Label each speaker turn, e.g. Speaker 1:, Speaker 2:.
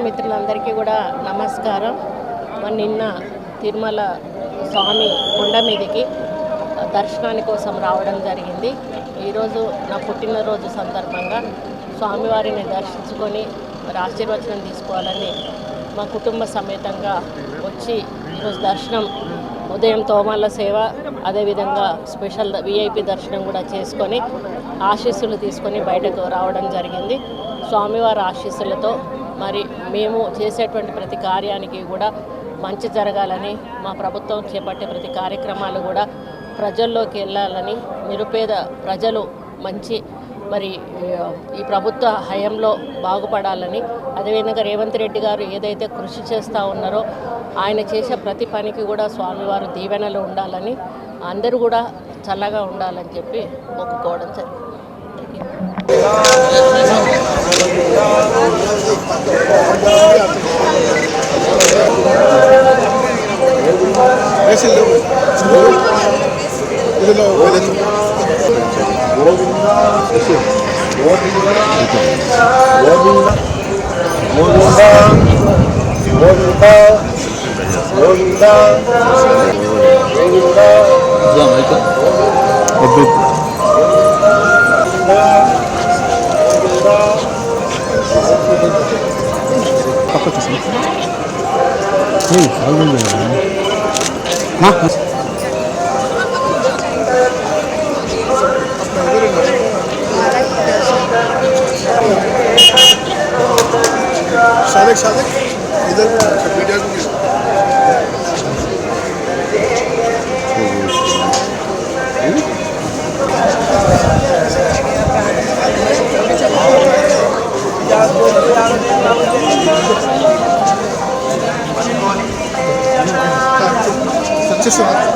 Speaker 1: Media మిత్రులందరికీ కూడా నమస్కారం. మరి నిన్న తిరుమల స్వామి కొండ మీదకి దర్శనాని కోసం రావడం జరిగింది. ఈరోజు నా పుట్టినరోజు సందర్భంగా స్వామివారిని దర్శించుకొని మరి ఆశీర్వచనం తీసుకోవాలని మా కుటుంబ సమేతంగా వచ్చి ఈరోజు దర్శనం ఉదయం తోమాల సేవ అదేవిధంగా స్పెషల్ విఐపి దర్శనం కూడా చేసుకొని ఆశీస్సులు తీసుకొని బయటకు రావడం జరిగింది. స్వామివారి ఆశీస్సులతో మరి మేము చేసేటువంటి ప్రతి కార్యానికి కూడా మంచి జరగాలని మా ప్రభుత్వం చేపట్టే ప్రతి కార్యక్రమాలు కూడా ప్రజల్లోకి వెళ్ళాలని నిరుపేద ప్రజలు మంచి మరి ఈ ప్రభుత్వ హయంలో బాగుపడాలని అదేవిధంగా రేవంత్ రెడ్డి గారు ఏదైతే కృషి చేస్తూ ఉన్నారో ఆయన చేసే ప్రతి పనికి కూడా స్వామివారు దీవెనలు ఉండాలని అందరూ కూడా చల్లగా ఉండాలని చెప్పి మొక్కుకోవడం జరిగింది.
Speaker 2: 하실려고 ಇದನ್ನು हाँ। शादक शादक इधर मीडिया को Herkese